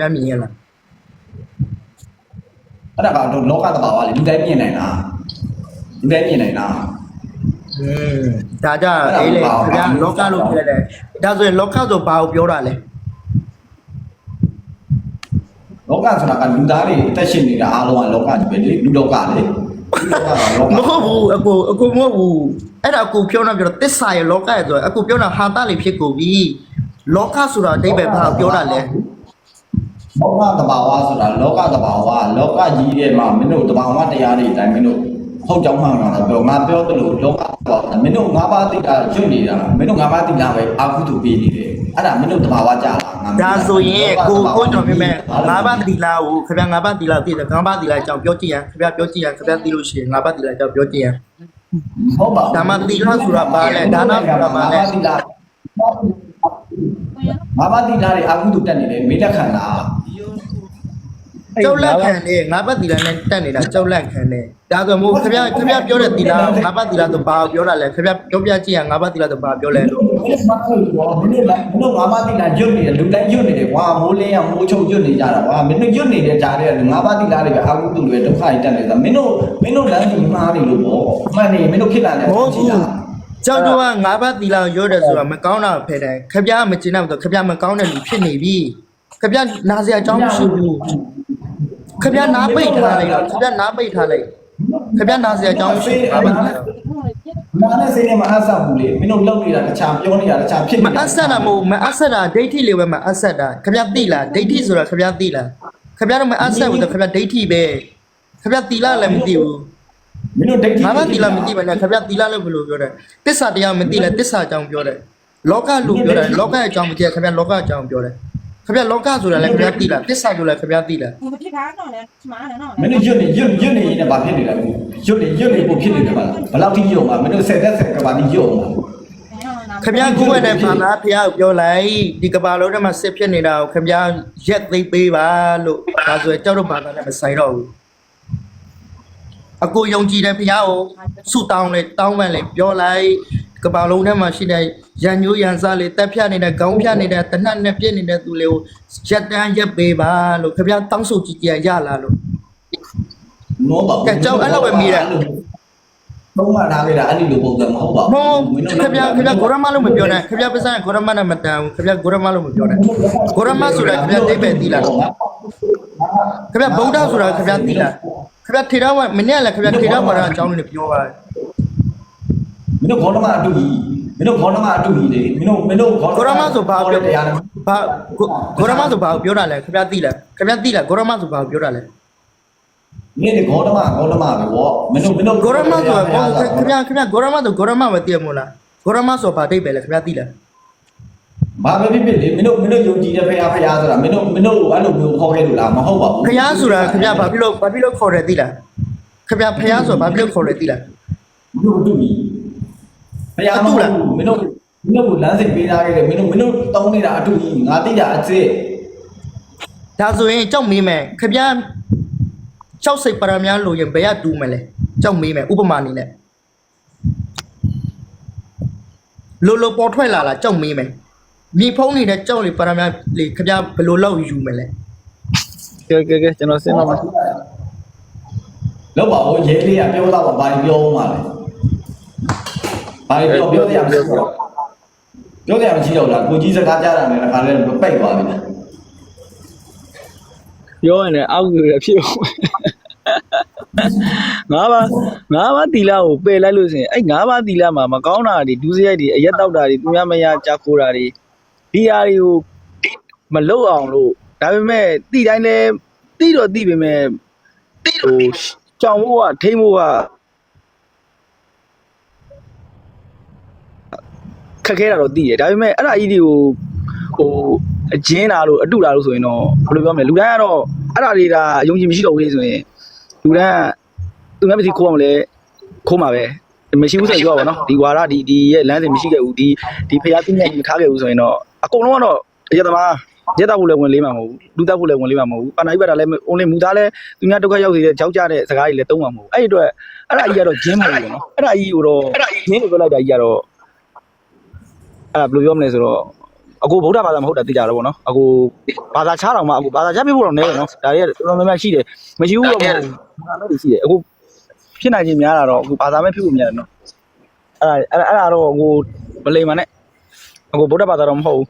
ဗျာမြင်ရလားအဲ့ဒါကတော့လောကသဘာဝလေလူတိုင်းမြင်နိုင်လားလူတိုင်းမြင်နိုင်လားอืมဒါကြအေးလေခင်ဗျာလောကလို့ပြောတယ်ဒါဆိုရင်လောကဆိုဘာကိုပြောတာလဲလောကဆိုတာကလူသားတွေအသက်ရှင်နေတာအားလုံးကလောကကြီးပဲလေလူလောကလေလူလောကကလောကမဟုတ်ဘူးအကိုအကိုမဟုတ်ဘူးအဲ့ဒါအကိုပြောနေပြောတစ္ဆာရဲ့လောကရဲ့ဆိုရင်အကိုပြောတာဟာတလေးဖြစ်ကုန်ပြီလောကဆိုတာအဓိပ္ပာယ်ဘာကိုပြောတာလဲ လောကသဘာဝဆိုတာလောကသဘာဝလောကကြီးရဲ့မှာမင်းတို့သဘာဝတရားတွေအတိုင်းမင်းတို့ဟုတ်ကြောင်းမှန်တာပြောငါပြောသလိုလောကသဘာဝမင်းတို့ငါးပါးသိတာညွတ်နေတာမင်းတို့ငါးပါးသိတာပဲအာဟုတုပေးနေတယ်အဲ့ဒါမင်းတို့သဘာဝကြလားငါမသိဒါဆိုရင်ကိုကိုကျွန်တော်ပြမယ်ငါးပါးတီလာကိုခင်ဗျာငါးပါးတီလာသိတယ်ငါးပါးတီလာအကြောင်းပြောကြည့်ရခင်ဗျာပြောကြည့်ရခင်ဗျာသိလို့ရှိရင်ငါးပါးတီလာအကြောင်းပြောကြည့်ရဟုတ်ပါဘူးဒါမှသီလဆိုတာဘာလဲဒါနဆိုတာဘာလဲသီလငါးပါးသီလတွေအာဟုတုတက်နေတယ်မေတ္တာခန္ဓာ ကြောက်လက်ခံနေငါးပါးတီလာနဲ့တက်နေတာကြောက်လက်ခံနေဒါဆိုမို့ခင်ဗျာခင်ဗျာပြောတဲ့တီလာငါးပါးတီလာဆိုဘာကိုပြောတာလဲခင်ဗျာပြောပြကြည့်ရငါးပါးတီလာဆိုဘာပြောလဲလို့မင်းတို့မဟုတ်ဘူးကွာမင်းတို့လိုက်မင်းတို့ငါးပါးသီလညွတ်နေတယ်လူတိုင်းညွတ်နေတယ်ကွာမိုးလင်းရမိုးချုပ်ညွတ်နေကြတာကွာမင်းတို့ညွတ်နေတဲ့ကြားတဲ့ငါးပါးသီလတွေပဲအာဟုတုတွေဒုက္ခတွေတက်နေတာမင်းတို့မင်းတို့လမ်းကြီးမှားနေလို့ပေါ့မှန်နေမင်းတို့ဖြစ်လာတဲ့ဟုတ်ဘူးကြောက်တော့ကငါးပါးတီလာကိုပြောတယ်ဆိုတာမကောင်းတာဖယ်တယ်ခင်ဗျာမကျင်တော့ဆိုခင်ဗျာမကောင်းတဲ့လူဖြစ်နေပြီခင်ဗျာနာစရာအကြောင်းမရှိဘူး ခင်ဗျာနားပိတ်ထားလိုက်တော့ခင်ဗျာနားပိတ်ထားလိုက်ခင်ဗျာနာစရာအကြောင်းမရှိဘူးငါးပါးတီလာနာနဲ့စိတ်နဲ့မအပ်ဆက်ဘူးလေမင်းတို့လောက်နေတာတခြားပြောနေတာတခြားဖြစ်မနေတာအဆက်တာမဟုတ်မအဆက်တာဒိဋ္ဌိလေးပဲမအဆက်တာခင်ဗျာသိလားဒိဋ္ဌိဆိုတာခင်ဗျာသိလားခင်ဗျာတော့မအဆက်ဘူးဆိုခင်ဗျာဒိဋ္ဌိပဲခင်ဗျာသီလလည်းမသိဘူးမင်းတို့ဒိဋ္ဌိငါမှသီလမသိပါနဲ့ခင်ဗျာသီလလည်းဘယ်လိုပြောတယ်တစ္ဆာတရားမသိလဲတစ္ဆာအကြောင်းပြောတယ်လောကလူပြောတယ်လောကရဲ့အကြောင်းမသိခင်ဗျာလောကအကြောင်းပြောတယ် ခင်ဗျလောကဆိုတာလည်းခင်ဗျသိလားတစ္ဆာဆိုတာလည်းခင်ဗျသိလားမဖြစ်တာတော့လည်းမှားတယ်နော်မင်းတို့ရွတ်နေရွတ်ရွတ်နေရင်လည်းဘာဖြစ်နေလဲရွတ်နေရွတ်နေဖို့ဖြစ်နေတယ်ပါလားဘယ်လောက်ထိရွတ်မှာမင်းတို့ဆယ်သက်ဆယ်ကဘာတိရွတ်မှာခင်ဗျကိုယ်နဲ့ဘာသာဖျားကိုပြောလိုက်ဒီကဘာလုံးထဲမှာစစ်ဖြစ်နေတာကိုခင်ဗျရက်သိပေးပါလို့ဒါဆိုရင်ကြောက်တော့ဘာသာနဲ့မဆိုင်တော့ဘူးအကိုယုံကြည်တယ်ဖျားကိုဆုတောင်းလေတောင်းပန်လေပြောလိုက် ကဘာလုံးထဲမှာရှိတဲ့ရန်ညိုးရန်စားလေတက်ဖြတ်နေတဲ့ခေါင်းဖြတ်နေတဲ့တနတ်နဲ့ပြည့်နေတဲ့သူလေးကိုရက်တန်းရက်ပေးပါလို့ခင်ဗျာတောင်းဆိုကြည့်ကြရလာလို့မောပါဘူးကဲကြောက်အဲ့လိုပဲမိတယ်သုံးမှထားခဲ့တာအဲ့ဒီလိုပုံစံမဟုတ်ပါမဟုတ်ဘူးခင်ဗျာခင်ဗျာဂိုရမလို့မပြောနဲ့ခင်ဗျာပစံဂိုရမနဲ့မတန်ဘူးခင်ဗျာဂိုရမလို့မပြောနဲ့ဂိုရမဆိုတာခင်ဗျာဒိဗ္ဗေသိလားခင်ဗျာဗုဒ္ဓဆိုတာခင်ဗျာသိလားခင်ဗျာထေရဝါမနေ့ကလည်းခင်ဗျာထေရဝါဒအကြောင်းလေးပြောပါတယ် မင်းတို့ခေါင်းဓမ္မအတူကြီးမင်းတို့ခေါင်းဓမ္မအတူကြီးလေမင်းတို့မင်းတို့ခေါင်းဂိုရမဆိုဘာပြောတရားနဲ့ဘာဂိုရမဆိုဘာပြောတာလဲခင်ဗျာသိလားခင်ဗျာသိလားဂိုရမဆိုဘာပြောတာလဲမင်းတို့ခေါင်းဓမ္မခေါင်းဓမ္မပဲဗောမင်းတို့မင်းတို့ဂိုရမဆိုတာခင်ဗျာခင်ဗျာဂိုရမဆိုဂိုရမမသိရမို့လားဂိုရမဆိုဘာဒိဗ္ဗေလဲခင်ဗျာသိလားဘာပဲဖြစ်ဖြစ်လေမင်းတို့မင်းတို့ယုံကြည်တဲ့ဖရာဖရာဆိုတာမင်းတို့မင်းတို့အဲ့လိုမျိုးခေါ်ခဲ့လို့လားမဟုတ်ပါဘူးဖះဆိုတာခင်ဗျာဘာဖြစ်လို့ဘာဖြစ်လို့ခေါ်တယ်သိလားခင်ဗျာဖះဆိုတာဘာဖြစ်လို့ခေါ်တယ်သိလားမင်းတို့အတူကြီး ဖရာမဟုတ်ဘူးမင်းတို့မင်းတို့ကိုလမ်းစဉ်ပေးထားခဲ့တယ်မင်းတို့မင်းတို့တောင်းနေတာအတူကြီးငါသိတာအစ်စ်ဒါဆိုရင်ကြောက်မေးမယ်ခပြကြောက်စိတ်ပရမများလို့ရင်ဘယ်ကတူမလဲကြောက်မေးမယ်ဥပမာအနေနဲ့လိုလိုပေါ်ထွက်လာလာကြောက်မေးမယ်မြေဖုံးနေတဲ့ကြောက်လေပရမများလေခပြဘယ်လိုလောက်ယူမလဲကဲကဲကဲကျွန်တော်စဉ်းစားမှာလောက်ပါဦးရဲလေးကပြောတော့ဘာတွေပြောမှလဲ ဘာတွေပြောပြောတရားမရှိတော့ပြောတရားမရှိတော့လားကိုကြီးစကားကြားတာနဲ့တစ်ခါလဲပိတ်သွားပြီလားပြောရင်လည်းအောက်ကိုရဖြစ်အောင်ငါးပါးငါးပါးတီလာကိုပယ်လိုက်လို့ဆိုရင်အဲ့ငါးပါးတီလာမှာမကောင်းတာတွေဒူးစရိုက်တွေအရက်တောက်တာတွေသူများမရကြာခိုးတာတွေဒီဟာတွေကိုမလုအောင်လို့ဒါပေမဲ့တီတိုင်းလဲတီတော့တီပေမဲ့ဟိုကြောင်ဖို့ကထိမ့်ဖို့က ခက်ခဲတာတော့တီးတယ်ဒါပေမဲ့အဲ့ဒါကြီးတွေကိုဟိုအကျင်းတာလို့အတုတာလို့ဆိုရင်တော့ဘယ်လိုပြောမလဲလူတိုင်းကတော့အဲ့ဒါတွေဒါအယုံကြည်မရှိတော့ဘူးလေဆိုရင်လူတိုင်းကသူများမသိခိုးအောင်လဲခိုးမှာပဲမရှိဘူးဆိုရင်ပြောပါတော့ဒီဝါရဒီဒီရဲ့လမ်းစဉ်မရှိခဲ့ဘူးဒီဒီဖျားပြင်းပြင်းမထားခဲ့ဘူးဆိုရင်တော့အကုန်လုံးကတော့ရတမားရက်တော့ဖို့လည်းဝင်လေးမှာမဟုတ်ဘူးလူတက်ဖို့လည်းဝင်လေးမှာမဟုတ်ဘူးပဏာိပတာလည်း only မူသားလည်းသူများဒုက္ခရောက်စေတဲ့ကြောက်ကြတဲ့စကားတွေလည်းတုံးမှာမဟုတ်ဘူးအဲ့ဒီအတွက်အဲ့ဒါကြီးကတော့ဂျင်းမဟုတ်ဘူးနော်အဲ့ဒါကြီးကိုတော့ဂျင်းကိုပြောလိုက်တာကြီးကတော့ အဲ့ဒါဘယ်လိုပြောမလဲဆိုတော့အကိုဗုဒ္ဓဘာသာမဟုတ်တာသိကြတော့ဗောနော်အကိုဘာသာချတော့မှအကိုဘာသာချပြဖို့တော့နည်းတယ်နော်ဒါတွေကတော်တော်များများရှိတယ်မရှိဘူးတော့မဟုတ်ဘူးဘာသာမဲ့တွေရှိတယ်အကိုဖြစ်နိုင်ခြင်းများတာတော့အကိုဘာသာမဲ့ဖြစ်ဖို့များတယ်နော်အဲ့ဒါအဲ့ဒါအဲ့ဒါတော့အကိုမလိမ္မာနဲ့အကိုဗုဒ္ဓဘာသာတော့မဟုတ်ဘူး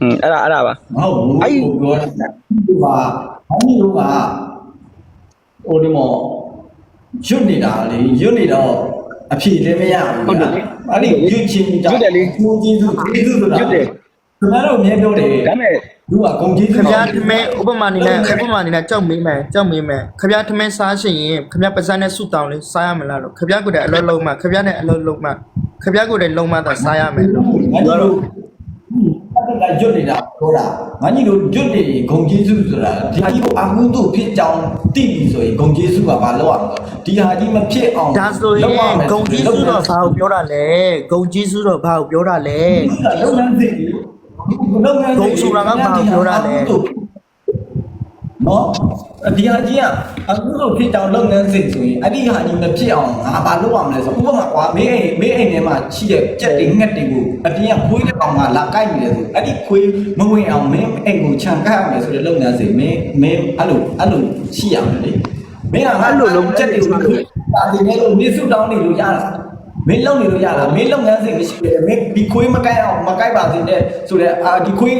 อืมအဲ့ဒါအဲ့ဒါပါမဟုတ်ဘူးအဲ့ဒီကိုပြောတာဒီမှာဘာကြီးတို့ကဟိုဒီမောရွတ်နေတာလေရွတ်နေတော့ အဖြေလည်းမရဘူးဟုတ်တယ်လေအဲ့ဒီရွတ်ချင်းကြောင့်ရွတ်တယ်လေကိုကျေးဇူးကျေးဇူးဆိုတာရွတ်တယ်ခင်ဗျားတို့အမြဲပြောတယ်ဒါပေမဲ့သူကဂုံကျေးဇူးခင်ဗျားထမင်းဥပမာအနေနဲ့ဥပမာအနေနဲ့ကြောက်မေးမယ်ကြောက်မေးမယ်ခင်ဗျားထမင်းစားရှင်ရင်ခင်ဗျားပါဇက်နဲ့ဆူတောင်းလေးစားရမလားလို့ခင်ဗျားကိုယ်တည်းအလုံးလုံးမှခင်ဗျားနဲ့အလုံးလုံးမှခင်ဗျားကိုယ်တည်းလုံးမှသာစားရမယ်လို့ငါကြီးတို့အဲ့ ဒါရွတ်နေတာပြောတာငါကြီးတို့ရွတ်နေဂုံကျေးဇူးဆိုတာဒီကြီးကိုအမှုတို့ဖြစ်ကြောင်းသိပြီဆိုရင်ဂုံကျေးဇူးကဘာလို့အောင်ဒီဟာကြီးမဖြစ်အောင်ဒါဆိုရင်ဂုံကြီးစုတော့ဘာကိုပြောတာလဲဂုံကြီးစုတော့ဘာကိုပြောတာလဲလုပ်ငန်းစဉ်ကြီးလုပ်ငန်းစဉ်ဂုံဆိုတာကဘာကိုပြောတာလဲနော် ဒီဟာကြီးကအခုလိုဖြစ်တောင်လုပ်ငန်းစဉ်ဆိုရင်အဲ့ဒီဟာကြီးမဖြစ်အောင်ငါဘာလုပ်ရမလဲဆိုဥပမာကွာမင်းအိမ်မင်းအိမ်ထဲမှာရှိတဲ့ကြက်တွေငှက်တွေကိုအပြင်ကခွေးတဲ့ကောင်ကလာကိုက်နေတယ်ဆိုအဲ့ဒီခွေးမဝင်အောင်မင်းအိမ်ကိုခြံခတ်ရမယ်ဆိုတဲ့လုပ်ငန်းစဉ်မင်းမင်းအဲ့လိုအဲ့လိုရှိရမယ်လေမင်းကငါလိုလုံးကြက်တွေကိုဒါဒီနဲ့လို့နေစုတောင်းနေလို့ရတာ မင်းလုံနေလို့ရလားမင်းလုပ်ငန်းစဉ်မရှိတယ်မင်းဒီခွေးမကိုက်အောင်မကိုက်ပါစေနဲ့ဆိုတော့အာဒီခွေး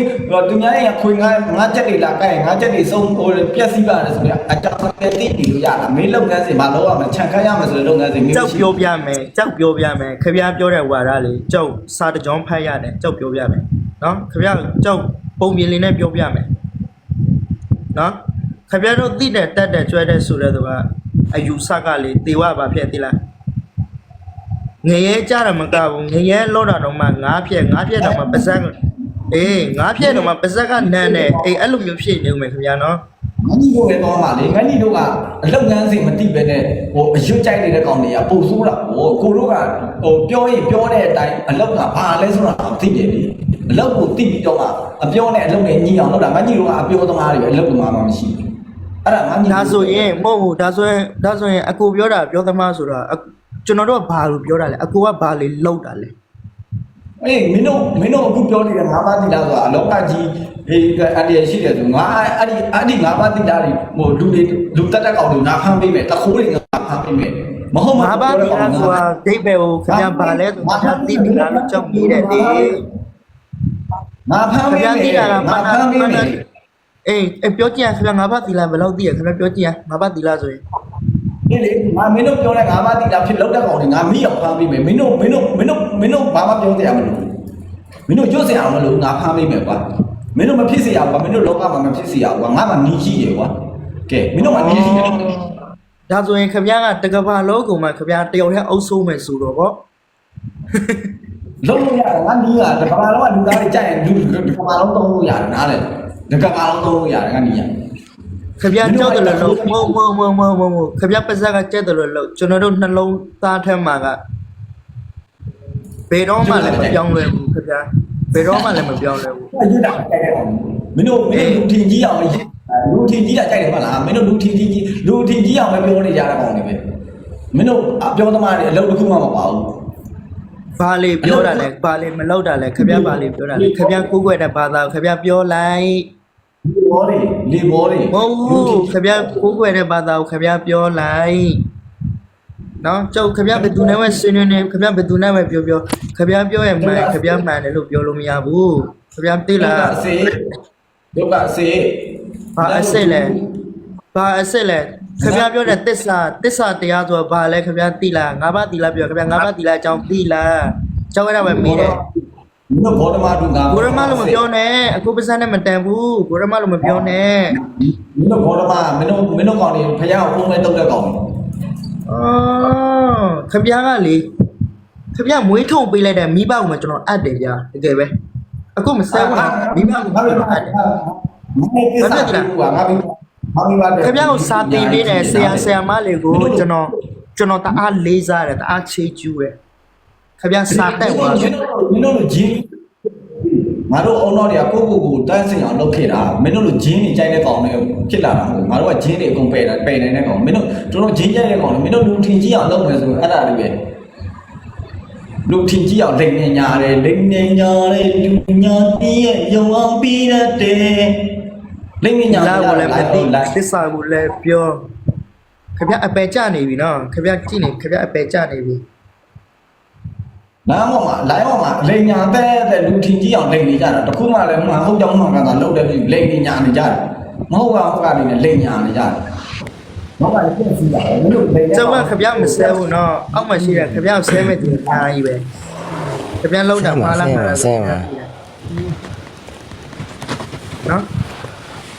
သူများရဲ့ခွေးငါငါချက်တွေလာကိုက်ငါချက်တွေဆုံးဟိုပြက်စီးပါတယ်ဆိုတော့အတောင်နဲ့တိနေလို့ရလားမင်းလုပ်ငန်းစဉ်မလုပ်ရမယ်ခြံခတ်ရမယ်ဆိုတဲ့လုပ်ငန်းစဉ်မင်းကြောက်ပြောပြမယ်ကြောက်ပြောပြမယ်ခင်ဗျားပြောတဲ့ဝါဒလေးကြောက်စာတကြောဖတ်ရတယ်ကြောက်ပြောပြမယ်နော်ခင်ဗျားကြောက်ပုံပြင်လေးနဲ့ပြောပြမယ်နော်ခင်ဗျားတို့သိတဲ့တက်တဲ့ကျွဲတဲ့ဆိုတဲ့သူကအယူဆကလေးတေဝဘာဖြစ်သိလား ငရဲကြတာမကဘူးငရဲလောတာတော့မှငါးဖြက်ငါးဖြက်တော့မှပါဇက်အေးငါးဖြက်တော့မှပါဇက်ကနန်းနဲ့အေးအဲ့လိုမျိုးဖြစ်နေဦးမယ်ခင်ဗျာနော်ငန်းကြီးတို့ပဲတော့မှလေငန်းကြီးတို့ကအလုပ်ငန်းစဉ်မတိပဲနဲ့ဟိုအရွတ်ကြိုက်နေတဲ့ကောင်တွေကပို့ဆိုးတာဟိုကိုတို့ကဟိုပြောရင်ပြောတဲ့အတိုင်းအလုပ်ကဘာလဲဆိုတာသိတယ်လေအလုပ်ကိုသိပြီးတော့မှအပြောနဲ့အလုပ်နဲ့ညီအောင်လုပ်တာငန်းကြီးတို့ကအပြောသမားတွေပဲအလုပ်သမားမှမရှိဘူးအဲ့ဒါငန်းကြီးဒါဆိုရင်မဟုတ်ဘူးဒါဆိုရင်ဒါဆိုရင်အကိုပြောတာပြောသမားဆိုတာအ ကျွန်တော်တို့ကဘာလို့ပြောတာလဲအကိုကဘာလေးလောက်တာလဲအေးမင်းတို့မင်းတို့အခုပြောနေတဲ့ငါးပါးတိလာဆိုတာအလောကကြီးအေးအတရရှိတယ်ဆိုငါအဲ့ဒီအဲ့ဒီငါးပါးတိလာတွေဟိုလူတွေလူတက်တက်ကောင်တွေငါဖမ်းပေးမယ်တခိုးတွေငါဖမ်းပေးမယ်မဟုတ်ငါးပါးဒီလားဆိုတာဒိတ်ပဲကိုခင်ဗျာဘာလဲဆိုတော့သိပြီလားလို့ကြောက်နေတဲ့လေငါဖမ်းခင်ပေးဗျာမယ်သိတာကငါဘာဖမ်းပေးမယ်အေးအေးပြောကြည့်ရခင်ဗျာငါးပါးသီလားဘယ်လောက်သိရခင်ဗျာပြောကြည့်ရငါးပါးသီလားဆိုရင် ဒီလေငါမင်းတို့ပြောတဲ့ငါးပါးတိလာဖြစ်လောက်တဲ့ကောင်တွေငါမိအောင်ဖမ်းပေးမယ်မင်းတို့မင်းတို့မင်းတို့မင်းတို့ဘာမှပြောစရာမလိုမင်းတို့ကျွတ်စရာမလိုငါဖမ်းပေးမယ်ကွာမင်းတို့မဖြစ်စရာကွာမင်းတို့လောကမှာမဖြစ်စရာကွာငါမှနီးရှိတယ်ကွာကဲမင်းတို့မှနီးရှိတယ်ဒါဆိုရင်ခင်ဗျာကတကဘာလုံးကုန်မှာခင်ဗျာတယောက်တည်းအုပ်ဆိုးမယ်ဆိုတော့ဗောလုံးလို့ရတယ်ငါနီးကတကဘာလုံးကလူသားတွေကြိုက်ရင်လူတကဘာလုံးသုံးလို့ရတယ်နားလေတကဘာလုံးသုံးလို့ရတယ်ငါနီးရ ခင်ဗျာကြောက်တယ်လို့လို့မဟုတ်မဟုတ်မဟုတ်မဟုတ်မဟုတ်ခင်ဗျာပါဇက်ကကြက်တယ်လို့လို့ကျွန်တော်တို့နှလုံးသားထဲမှာကဘယ်တော့မှလည်းမပြောင်းလဲဘူးခင်ဗျာဘယ်တော့မှလည်းမပြောင်းလဲဘူးအဲ့ဒီတာကြိုက်တယ်ကောင်မင်းတို့မင်းတို့လူထင်ကြီးအောင်လူထင်ကြီးတာကြိုက်တယ်မလားမင်းတို့လူထင်ကြီးလူထင်ကြီးအောင်ပဲပြောနေကြတဲ့ကောင်တွေပဲမင်းတို့အပြောသမားတွေအလုပ်တစ်ခုမှမပါဘူးဘာလေပြောတာလဲဘာလေမလောက်တာလဲခင်ဗျာဘာလေပြောတာလဲခင်ဗျာကိုးကွယ်တဲ့ဘာသာကိုခင်ဗျာပြောလိုက် လေဘောတွေလေဘောတွေမဟုတ်ဘူးခင်ဗျာကိုးကွယ်တဲ့ဘာသာကိုခင်ဗျာပြောလိုက်နော်ကျောက်ခင်ဗျာဘယ်သူနဲ့မှဆွေးနွေးနေခင်ဗျာဘယ်သူနဲ့မှပြောပြောခင်ဗျာပြောရင်မှန်ခင်ဗျာမှန်တယ်လို့ပြောလို့မရဘူးခင်ဗျာသိလားအစေဒုက္ခအစေဘာအစ်စ်လဲဘာအစ်စ်လဲခင်ဗျာပြောတဲ့တစ္ဆာတစ္ဆာတရားဆိုတာဘာလဲခင်ဗျာသိလားငါးပါးသိလားပြောခင်ဗျာငါးပါးသိလားအကြောင်းသိလားကျောက်ရတာပဲမေးတယ် မင်းတို့ဘောဓမာတူငါကိုရမလို့မပြောနဲ့အခုပစံနဲ့မတန်ဘူးကိုရမလို့မပြောနဲ့မင်းတို့ဘောဓမာမင်းတို့မင်းတို့ကောင်တွေဖယားကိုပုံမဲ့တုတ်တဲ့ကောင်တွေအော်ခင်ဗျားကလေခင်ဗျားမွေးထုံပေးလိုက်တဲ့မိဘကမှကျွန်တော်အပ်တယ်ဗျာတကယ်ပဲအခုမဆဲဘူးနော်မိဘကမှကျွန်တော်အပ်တယ်မင်းကိစ္စတူကငါပြီးငါပြီးပါခင်ဗျားကိုစာတင်ပေးတယ်ဆရာဆရာမလေးကိုကျွန်တော်ကျွန်တော်တအားလေးစားတယ်တအားချေးကျူးတယ် ခင်ဗျားစာတက်သွားမင်းတို့မင်းတို့ဂျင်းငါတို့အုံတော်တွေကကိုကိုကိုတန်းစင်အောင်လုပ်ခဲ့တာမင်းတို့လိုဂျင်းတွေကြိုက်တဲ့ကောင်တွေဖြစ်လာတာဟုတ်ငါတို့ကဂျင်းတွေအကုန်ပယ်တာပယ်နိုင်တဲ့ကောင်မင်းတို့တို့တို့ဂျင်းကြိုက်တဲ့ကောင်တွေမင်းတို့လူထင်ကြီးအောင်လုပ်မယ်ဆိုအဲ့ဒါတွေပဲလူထင်ကြီးအောင်လိမ့်နေညာတယ်လိမ့်နေညာတယ်လူညာတည်းရဲ့ယုံအောင်ပြီးတတ်တယ်လိမ့်နေညာလာကိုလည်းမသိလိုက်သစ္စာကိုလည်းပြောခင်ဗျအပယ်ကျနေပြီနော်ခင်ဗျကြည့်နေခင်ဗျအပယ်ကျနေပြီ နားပေါ်မှာလိုင်းပေါ်မှာလိမ့်ညာတဲ့တဲ့လူထင်ကြီးအောင်လိမ့်နေကြတာတခုမှလည်းမဟုတ်ကြောင်းမှန်ကန်တာလုပ်တဲ့လိမ့်နေညာနေကြတယ်မဟုတ်ပါဘူးကနေနဲ့လိမ့်ညာနေကြတယ်တော့ကလည်းပြည့်စည်တာပဲမလို့လိမ့်ကျောက်ကခင်ဗျမဆဲဘူးနော်အောက်မှာရှိတဲ့ခင်ဗျဆဲမဲ့သူအများကြီးပဲခင်ဗျလုံးတာမှားလားမှားလားနော်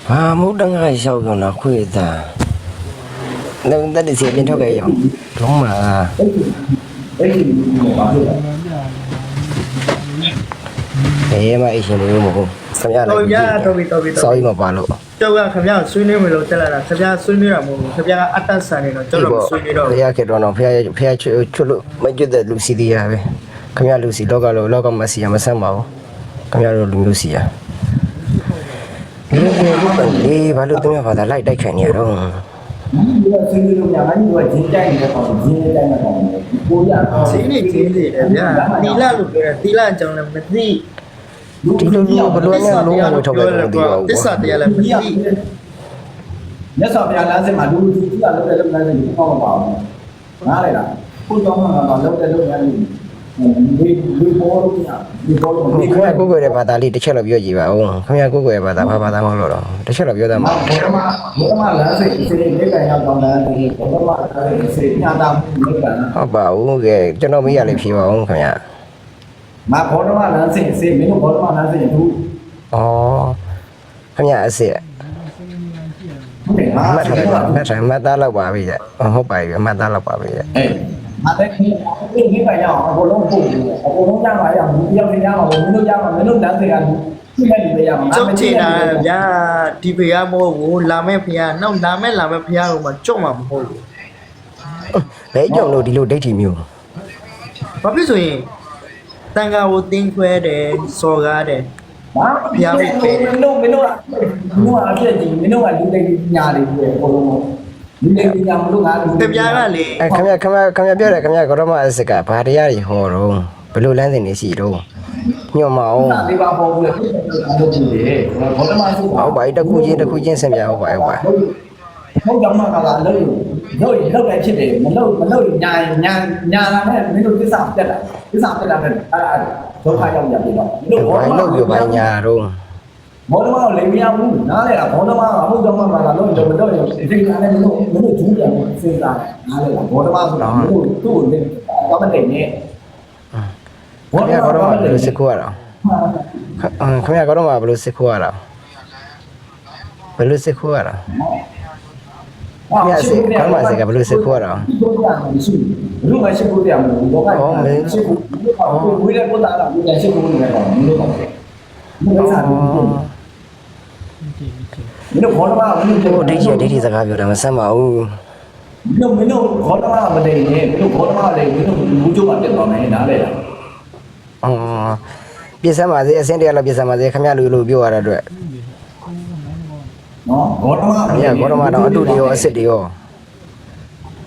ဘာမို့တငါရှောက်ရောနော်ခွေသားလုံးတက်တဲ့စီပြင်ထုတ်ခဲ့ရောလုံးမှာ အဲ့ဒီဘာဖြစ်လဲဘယ်မှာအရှင်လို့မဟုတ်ခင်ဗျာတော်ရတော်ပြီတော်ပြီစောကြီးမပါလို့ကျောက်ကခင်ဗျဆွေးနွေးမလို့တက်လာတာခင်ဗျဆွေးနွေးတာမဟုတ်ဘူးခင်ဗျကအတ္တဆန်နေတော့ကျောက်တော့ဆွေးနွေးတော့ဖះခဲ့တော့တော့ဖះဖះချွတ်ချွတ်လို့မကျွတ်တဲ့လူစီတရားပဲခင်ဗျာလူစီလောကလို့လောကမစီရမဆမ်းပါဘူးခင်ဗျာတို့လူမျိုးစီရဒီလိုမျိုးပဲလေဘာလို့တမဘာသာလိုက်တိုက်ခံနေရတော့ ဒီကဆင်းရဲလို့ညာတိုင်းကဂျင်းတိုက်နေတဲ့ကောင်ဂျင်းတိုက်နေတဲ့ကောင်ကိုရအောင်ဈေးနေဈေးနေတယ်ဗျာတီလာလို့ပြောတယ်တီလာအကြောင်းလည်းမသိဒီလိုမျိုးဘလို့နဲ့လုံးဝထုတ်ခဲ့တယ်မသိပါဘူးသစ္စာတရားလည်းမသိမြတ်စွာဘုရားလမ်းစဉ်မှာလူကြီးကလုပ်တဲ့လုပ်ငန်းတွေပေါ့မပါဘူးနားလေလားကိုကြောင်းမှာတော့လုပ်တဲ့လုပ်ငန်းတွေ ဒီဒီဘောလို့ညာဒီဘောလို့ခင်ဗျာကိုကိုရဲ့ဘာသာလေးတစ်ချက်တော့ပြောကြည့်ပါဦးခင်ဗျာကိုကိုရဲ့ဘာသာဘာဘာသာမဟုတ်တော့တစ်ချက်တော့ပြောတတ်မမှာဘောဓမဘောဓမလမ်းစဉ်စေနေကံရောက်တော့တယ်ဘောဓမစေညာတာမြေကံဟုတ်ပါဘူးကဲကျွန်တော်မေးရလေးဖြေပါဦးခင်ဗျာမဘောဓမလမ်းစဉ်စေမင်းတို့ဘောဓမလမ်းစဉ်သူဩခင်ဗျာအစ်စ်ဟုတ်တယ်ဟာမှတ်ထားပါမှတ်ထားမှတ်သားလောက်ပါပြီကြဟုတ်ပါပြီမှတ်သားလောက်ပါပြီကြ အေးမတဲ့ခင်ဒီဒီကရအောင်အကုန်လုံးပို့တယ်အကုန်လုံးကြမှာရအောင်ဒီရောက်နေရအောင်မင်းတို့ကြမှာမင်းတို့လမ်းစဉ်ကဒီမဲ့ဒီပဲရမှာကျုပ်ချင်တာဗျာဒီဖရားမဟုတ်ဘူးလာမဲ့ဖရားနောက်လာမဲ့လာမဲ့ဖရားကိုမှကြုံမှာမဟုတ်ဘူးဘယ်ကြောင့်လို့ဒီလိုဒိဋ္ဌိမျိုးဘာဖြစ်ဆိုရင်တန်ခါကိုတင်းခွဲတယ်စော်ကားတယ်ဘာဖျားပြီးမင်းတို့မင်းတို့ကမင်းတို့ကအဖြစ်ကြီးမင်းတို့ကလူလိမ့်ညာတွေပဲအကုန်လုံး လူလိမ့်ညာမလို့ငါလူတပြားကလေအဲခင်ဗျာခင်ဗျာခင်ဗျာပြောတယ်ခင်ဗျာဂရမအစ်စ်ကဘာတရားတွေဟောတော့ဘယ်လိုလမ်းစဉ်တွေရှိတော့ညွှန်မအောင်တာလေးပါပေါ်ပြီးတော့ဖြစ်တယ်ဘောဓမစုဟုတ်ပါပြီတစ်ခုချင်းတစ်ခုချင်းဆင်ပြဟုတ်ပါဟုတ်ပါဟုတ်ကြောင့်မှကလာလို့လို့လောက်လည်းဖြစ်တယ်မလို့မလို့ညာညာညာလာနဲ့မင်းတို့သစ္စာပြတ်တာသစ္စာပြတ်တာနဲ့အဲ့ဒုက္ခရောက်ကြပြီတော့မင်းတို့ဘောဘာဓမလို့ပြောပါညာတော့ ဘောဓမကိုလည်းမရဘူးနားလေလားဘောဓမကဟုတ်ကြောင့်မှကလာလို့တော့မတော့ရင်ဒီကနေ့မလို့မလို့ဂျူးပြန်စဉ်းစားနားလေလားဘောဓမဆိုတာမင်းတို့သူ့ကိုတော့မတည်နဲ့ခင်ဗျာဂရမဘယ်လိုစစ်ခိုးရတော့ခင်ဗျာဂရမဘယ်လိုစစ်ခိုးရတော့ဘယ်လိုစစ်ခိုးရတော့ခင်ဗျာစစ်ဂရမစစ်ကဘယ်လိုစစ်ခိုးရတော့လူမရှိဘူးတရားမလို့ဘောကရှိဘူးဝိရပုဒ္ဒါလာဝိရရှိဘူးနေတော့မလို့တော့ဘူးမင်းစားဘူး မင်းတို့ဘောဓမမင်းဟိုတို့ဒိဋ္ဌိဒိဋ္ဌိစကားပြောတယ်မဆမ်းပါဘူးမင်းတို့မင်းတို့ဘောဓမမတည်နေမင်းတို့ဘောဓမလည်းမင်းတို့လူကျိုးမှာတက်သွားမယ်နားလေလားအော်ပြစ်စမ်းပါစေအစင်းတရားလောက်ပြစ်စမ်းပါစေခင်ဗျာလူလူပြောရတဲ့အတွက်နော်ဘောဓမခင်ဗျာဂရမတော့အတုတွေရောအစ်စ်တွေရော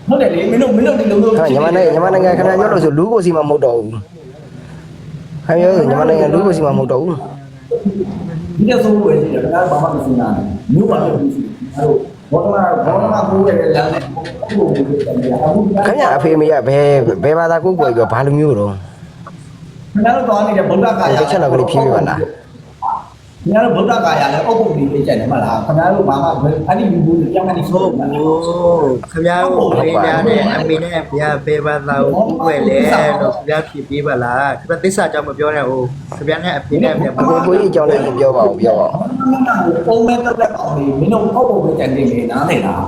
ဟုတ်တယ်လေမင်းတို့မင်းတို့ဒီလိုမျိုးခင်ဗျာညီမနိုင်ငံညီမနိုင်ငံခင်ဗျာပြောလို့ဆိုလူကိုစီမမဟုတ်တော့ဘူးခင်ဗျာညီမနိုင်ငံလူကိုစီမမဟုတ်တော့ဘူး ဒီကဆိုဝယ်ရှိတယ်ဒါကဘာမှမစဉ်းစားဘူးမျိုးပါလို့ရှိတယ်အဲ့တော့ဘောဓမဘောဓမကိုရဲ့လမ်းနဲ့ဟိုကိုတယ်အခုခင်ဗျာအဖေမေကဘယ်ဘယ်ဘာသာကိုယ်ကိုယ်ပြောဘာလူမျိုးတော့ခင်ဗျားတို့သွားနေတဲ့ဗုဒ္ဓကာယတစ်ချက်လောက်ကလေးဖြေးပြပါလား ခင်ဗျားတို့ဗုဒ္ဓကာယလည်းအုပ်ပုံလေးပြကြတယ်မလားခင်ဗျားတို့ဘာမှအဲ့ဒီဘူးဘူးကြောင်းကနေဟုဆိုးတ်ဘူးဘူးခင်ဗျားကိုဖေးကြတယ်အမေနဲ့ဗျာဘေးပါသာကိုကိုယ်လေလို့ခင်ဗျားဖြေပေးပါလားခင်ဗျာသစ္စာကြောင့်မပြောနဲ့ဟိုခင်ဗျာနဲ့အဖေနဲ့ဗျာအကိုကိုကြီးအကြောင်းလေးပြောပါဦးပြောပါဦးပုံမဲ့တက်တဲ့ကောင်လေးမင်းတို့အုပ်ပုံပြကြတယ်လေနားလေလား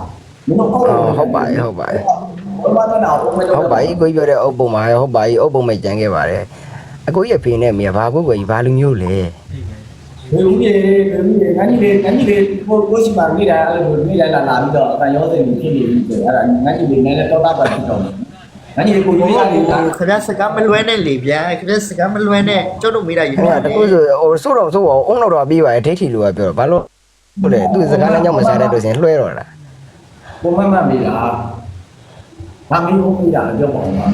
မင်းတို့အုပ်ပုံအော်ဟုတ်ပါရဲ့ဟုတ်ပါရဲ့ဘယ်မှာတော့ပုံမဲ့ဟုတ်ပါကြီးကိုကြီးပြောတဲ့အုပ်ပုံမှာဟုတ်ပါကြီးအုပ်ပုံမဲ့ကြံခဲ့ပါတယ်အကိုကြီးအဖေနဲ့မိကဘာကိုယ်ကိုကြီးဘာလူမျိုးလဲ ဘယ်ဦးကြီးဘယ်ဦးကြီးငါကြီးလေးငါကြီးလေးကိုကိုရှိမှနေတာအဲ့လိုနေလာလာပြီးတော့အတန်ရောစင်ဖြစ်နေပြီဆိုအဲ့ဒါငါကြီးလေးနည်းနည်းတော့တာပါဖြစ်တော့ငါကြီးလေးကိုရွေးရလေးလားခင်ဗျာစကားမလွဲနဲ့လေဗျာခင်ဗျာစကားမလွဲနဲ့ကျုပ်တို့မိတာယူခင်ဗျာတကူဆိုဟိုစိုးတော်စိုးအောင်အုံတော့တော့ပြီးပါရဲ့ဒိဋ္ဌိလူကပြောတော့ဘာလို့ဟုတ်လေသူစကားနဲ့ကြောင့်မစားတဲ့လို့ဆိုရင်လွှဲတော့တာပုံမဲ့မှမေးလားဘာမင်းဘုံမေးတာပြောပါဦးပါ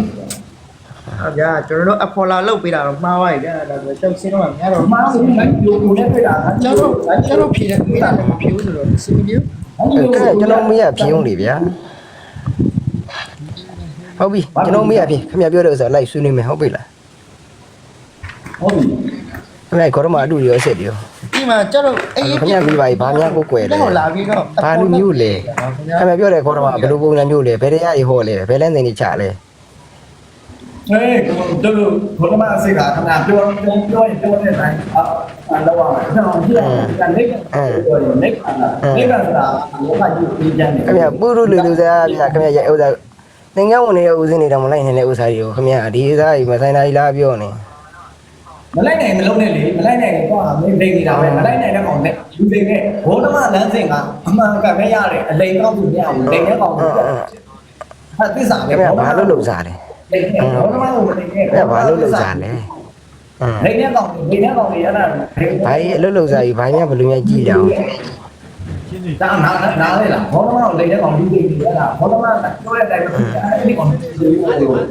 ဟုတ်ဗျာကျွန်တော်တို့အဖော်လာလုတ်ပေးတာတော့မှားပါဗျာဒါဆိုကျောက်စင်းတော့ငါတော့မားဘူးလိုက်ယူကိုလည်းတွေ့တာကျွန်တော်ကျွန်တော်ဖြေတယ်ပေးတာလည်းမဖြေဘူးဆိုတော့စီမီဒီအဲ့ကဲကျွန်တော်မေးရဖြေုံးလေဗျာဟုတ်ပြီကျွန်တော်မေးရဖြေခင်ဗျပြောတဲ့ဥစ္စာလိုက်ဆွေးနွေးမယ်ဟုတ်ပြီလားဟုတ်ပြီခင်ဗျခေါ်တော့မှအတူရောအစ်စ်ရောဒီမှာကျွန်တော်အေးခင်ဗျပြီးပါပြီဘာများကိုကွယ်လဲတော့လာပြီးတော့ဘာလူမျိုးလဲခင်ဗျပြောတဲ့ခေါ်တော့မှဘယ်လိုပုံစံမျိုးလဲဘယ်တရားကြီးဟောလဲဘယ်လန်းသိနေချလဲ ဟေးတို့တို့ဘုရားမအစိတ်ကခဏပြောပြောပြောရင်ပြောတဲ့အတိုင်းအာလောက်ရမယ်ကျွန်တော်ကြည့်ရတယ်လက်ပြောရင်လက်ခါလာလက်ကဆိုတာလောကကြီးပြီးကြတယ်ခင်ဗျပူရလူလူစားဗျာခင်ဗျရဲ့ဥစ္စာသင်္ကန်းဝင်နေတဲ့ဦးစင်းတွေတော့မလိုက်နိုင်တဲ့ဥစ္စာတွေကိုခင်ဗျဒီဥစ္စာကြီးမဆိုင်တာကြီးလားပြောနေမလိုက်နိုင်မလုံးနဲ့လေမလိုက်နိုင်တော့မင်းလိမ့်နေတာပဲမလိုက်နိုင်တဲ့ကောင်နဲ့ယူစိတ်နဲ့ဘုရားမလမ်းစဉ်ကအမှန်ကန်ပဲရတယ်အလိန်ကောက်သူမရဘူးလိမ့်တဲ့ကောင်ကိုဟာသစ္စာပဲခင်ဗျဘာလို့လုံစားလဲ လိမ့်တဲ့ဘုရားမကိုလိမ့်တဲ့ခင်ဗျဘာလို့လုံစားလဲအင်းလိမ့်တဲ့ကောင်လိမ့်တဲ့ကောင်တွေရတာဘာကြီးအလုပ်လုပ်စားကြီးဘာများဘယ်လိုများကြည့်ကြအောင်ဒါနာနာလေလားဘောလုံးကလိမ့်တဲ့ကောင်လူတွေကြီးရတာဘောလုံးကပြောတဲ့အတိုင်းပဲအဲ့ဒီကောင်တွေအဲ့တော့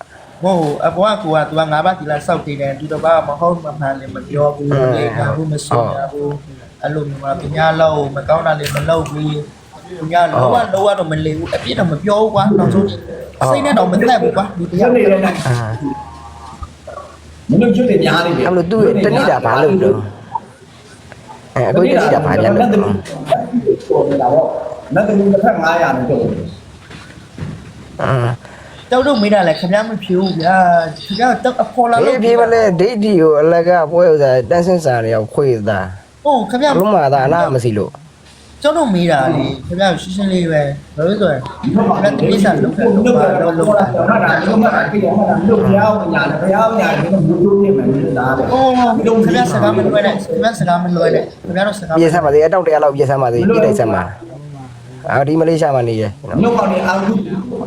ခ င်ဗျတနေ့တာလောက်တာဘာကြီးလုပ်တော့ပြောစားသမှာအောင်တနေ့တာဘာကြီးလုပ်တော့ပြောပြသမှာအောင်သူကလက်လက်ပြောသမှာခင်ဗျတနေ့တာဘာကြီးလုပ်တာမလို့လဲလက်ကိုလက်ကိုဒီဒီဒီညီမလေးကရေညီမလေးကဟုတ်ဟုတ်ဗျာဗျာဟိုအဘွားကကသူကငါးပါးဒီလာစောက်တည်တယ်သူတော့ဘာမဟုတ်မမှန်လည်းမပြောဘူးလေကဘူးမဆိုရဘူးအဲ့လိုမျိုးမှာပညာလောက်မကောင်းတာလည်းမလုပ်ဘူးပညာလောကလောကတော့မလေဘူးအပြစ်တော့မပြောဘူးကွာနောက်ဆုံးစိတ်နဲ့တော့မသက်ဘူးကွာဒီတရားနေတယ်အာမင်းတို့ကျွတ်တယ်များနေတယ်အဲ့လိုသူတနေ့တာဘာလုပ်တော့အဲအခုတနေ့တာဘာပြန်လုပ်တော့ပေါ်နေတာပေါ့လက်တူတစ်ဖက်900နဲ့တော့အာ တောက်တော့မေးတာလည်းခင်ဗျားမဖြူဘူးဗျာခင်ဗျားတော့အဖော်လာဒီလို့ပြေးမလဲဒိတ်ဒီကိုအလကပွဲဥစားတန်းစင်းစာတွေရောက်ခွေးသားဟုတ်ခင်ဗျားဘုမသာအလားမရှိလို့ကျောင်းတော့မေးတာလေခင်ဗျားရှင်းရှင်းလေးပဲဘာလို့ဆိုရင်လက်တိစာလုတ်တယ်လုတ်ပါတော့လုတ်တာတော့ဒါလုံးမတာကြည့်ရမှာလို့ဘုရားဝင်ညာတယ်ဘုရားဝင်ညာတယ်ဘုသူပြည့်မယ်လို့လားတဲ့။အော်ခင်ဗျားစကားမလွယ်နဲ့ခင်ဗျားစကားမလွယ်နဲ့ခင်ဗျားတို့စကားပြေးဆက်ပါသေးအတောက်တရားလောက်ပြေးဆက်ပါသေးပြေးလိုက်ဆက်ပါ အာဒီမလေးရှားမှာနေရမင်းတို့ကောင်နေအာဟု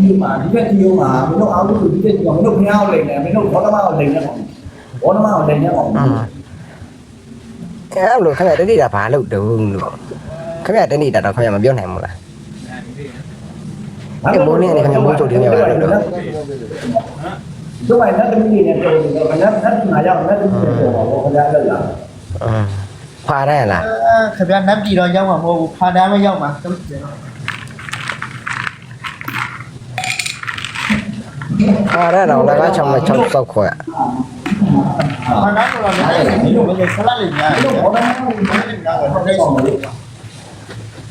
ဒီမှာဒီဘက်ဒီမှာမင်းတို့အာဟုဒီဘက်ဒီမှာမင်းတို့ဘုရားကိုလိမ့်နေမင်းတို့ဘောဓမာကိုလိမ့်နေကောင်ဘောဓမာကိုလိမ့်နေကောင်အဲ့လိုခင်ဗျတနေ့တာဘာလုပ်တုံးလို့ခင်ဗျတနေ့တာတော့ခင်ဗျမပြောနိုင်ဘူးလားတို့ကလည်းလက်သမီးတွေနဲ့ပြောနေတော့ခဏခဏနာရောက်လက်သမီးတွေပြောပါဘောခဏလောက်လာအင်းခွာရလားခင်ဗျားနတ်ပြည်တော့ရောက်မှာမဟုတ်ဘူးဖာတန်းမရောက်မှာတုတ်တယ်ခွာရတော့လည်းကချောင်းနဲ့ချောင်းစောက်ခွဲဖာတန်းကတော့လည်းဒီလိုပဲဆလာလေးညာတယ်ဘောဓမာကိုလိမ့်နေတာ ကတော့တဲ့ကောင်လို့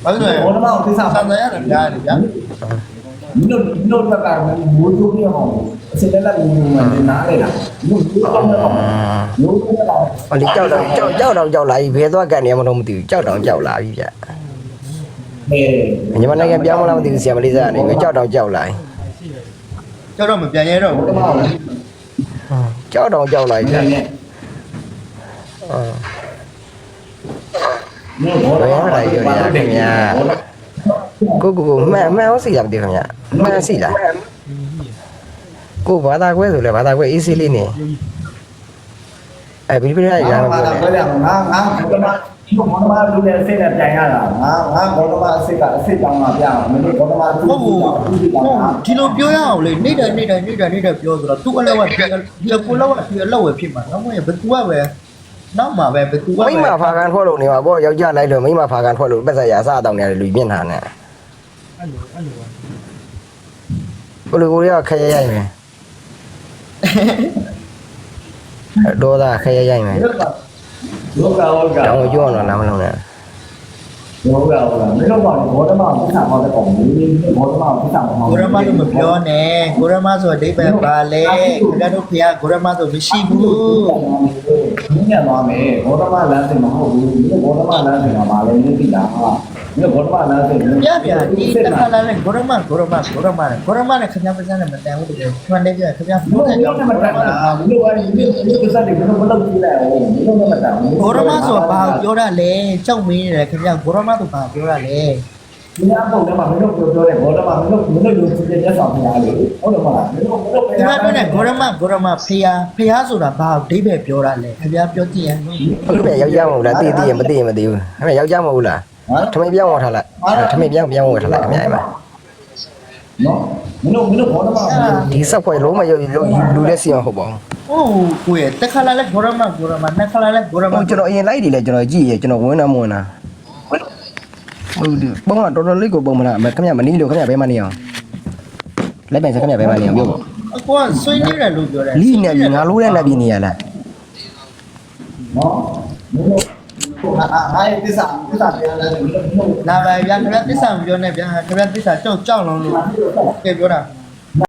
ဘာလို့လဲဘောဓမာကိုသိစားဆန်တယ်ရတယ်ညာတယ်ဗျာမင်းတို့မင်းတို့ကလည်းမိုးချိုးပြအောင်အစစ်တက်လ က်မျိုးမျိုးနားလေလားမင်းတို့ကောင်းတော့မျိုးကိုတော့ ဟိုဒီကြောက်တော့ကြောက်ကြောက်တော့ကြောက်လာပြီဘယ်သွားကန်နေမှတော့မသိဘူးကြောက်တော့ကြောက်လာပြီဗျ အေး ညီမနိုင်ငံပြောင်းမလားမသိဘူးဆရာမလေးစားနေပြီကြောက်တော့ကြောက်လာပြီ ကျောက်တော့မပြန်ရဲတော့ဘူး ဘောဓမာကို ကြောက်တော့ကြောက်လာပြီဗျ နေနေ အင်း မျိုးဘောဓမာကို ကိုကိုကိုမှန်မှန်အောင်စီရမသိခင်ဗျမှန်စီလားကိုဘာသာခွဲဆိုလဲဘာသာခွဲအေးဆေးလေးနေအဲဘီဘီရရ ငါ ရ ငါ ပြောတယ် ငါငါဘောဓမာ ဒီဘောဓမာလူတဲ့အစစ်နဲ့ပြန်ရတာငါငါဘောဓမာအစစ်ကအစစ်တောင်းတာပြအောင်မင်းတို့ဘောဓမာသူ့ဟုတ်သူ့ဘူးသူ့သူ့ဟုတ်တာဒီလိုပြောရအောင်လေနေတယ်နေတယ်နေတယ်နေတယ်ပြောဆိုတော့သူ့အလောက်ကဒီကိုလောက်ကဒီအလောက်ပဲဖြစ်မှာတော့မဟုတ်ဘယ်သူကပဲနောက်မှာပဲဘယ်သူကပဲမိမဖာကန်ထွက်လို့နေမှာပေါ့ယောက်ျားလိုက်လို့မိမဖာကန်ထွက်လို့ပတ်ဆက်ရအစားတောင်းနေတယ်လူမျက်နှာနဲ့အဲ့လိုအဲ့လိုကိုရီးယားခရရိုက်မယ်ဒေါသခရရိုက်မယ် လောကလောကတောင်းကိုကြောက်တော့လားမလုံးနဲ့လောကလောကမင်းတို့ကဘောဓမာကိုသိစားဟောတဲ့ကောင်မင်းဘောဓမာကိုသိစားဟောကိုရမလို့မပြောနဲ့ကိုရမဆိုအဓိပ္ပာယ်ပါလေခင်ဗျားတို့ဖေကကိုရမဆိုမရှိဘူးမင်းညသွားမယ်ဘောဓမာလမ်းစဉ်မဟုတ်ဘူးမင်းဘောဓမာလမ်းစဉ်ကဘာလဲမင်းသိတာဟာ မင်းဘောဓမာလမ်းစဉ်ပြပြဒီတစ်ခါလာနဲ့ကိုရမကိုရမကိုရမနဲ့ကိုရမနဲ့ခင်ဗျားပစံနဲ့မတန်ဘူးတကယ်မှန်တယ်ပြခင်ဗျားဘုဘုရားရားကြောကြောင့်င့်မတတ်တာမင်းတို့ကဒီဒီကိစ္စတွေမင်းတို့မလုပ်ကြည့်လိုက်အောင်မင်းတို့မတတ်ဘူးကိုရမဆိုဘာပြောတာလဲကြောက်မင်းနေတယ်ခင်ဗျားကိုရမဆိုဘာပြောတာလဲဒီအပုတ်ထဲမှာမင်းတို့ပြောပြောတယ်ဘောတော့မင်းတို့မင်းတို့လူကြီးတဲ့ဆောင်ပြားလေဟုတ်တယ်မလားမင်းတို့မင်းတို့ဒီမှာပြောနေဂေါရမဂေါရမဖះဖះဆိုတာဘာအဓိပ္ပာယ်ပြောတာလဲခင်ဗျာပြောကြည့်ရင်ဟုတ်ကဲ့ယောက်ျားမဟုတ်လားတည်တည်ရင်မတည်ရင်မတည်ဘူးခင်ဗျယောက်ျားမဟုတ်လား ထမင်းပြောင်းဝတ်ထားလိုက်ထမင်းပြောင်းပြောင်းဝတ်ထားလိုက်ခင်ဗျအဲ့မှာနော်မင်းတို့မင်းတို့ဘောတော့မဒီဆောက်ဖွဲ့လုံးမရုပ်လူလက်စီအောင်ဟုတ်ပါဘူးဟိုကိုယ်တက်ခါလာလဲဂေါရမဂေါရမနှစ်ခါလာလဲဂေါရမဟိုကျွန်တော်အရင်လိုက်တယ်လေကျွန်တော်ကြည့်ရကျွန်တော်ဝင်တာမဝင်တာဟုတ်ဒီပုံကတော်တော်လေးကိုပုံမလားခင်ဗျမနီးလို့ခင်ဗျဘဲမနေအောင်လက်ပင်စခင်ဗျဘဲမနေအောင်ပြောပါအကွာဆွေးနေတယ်လို့ပြောတယ်လီနေပြီငါလိုးတဲ့လက်ပြီးနေရလားနော် မင်းတို့အာအားသစ္စာသစ္စာတရားလည်းမင်းတို့လာပါဗျာခင်ဗျာသစ္စာမပြောနဲ့ဗျာခင်ဗျာသစ္စာကြောက်ကြောက်လုံးလို့ကဲပြောတာ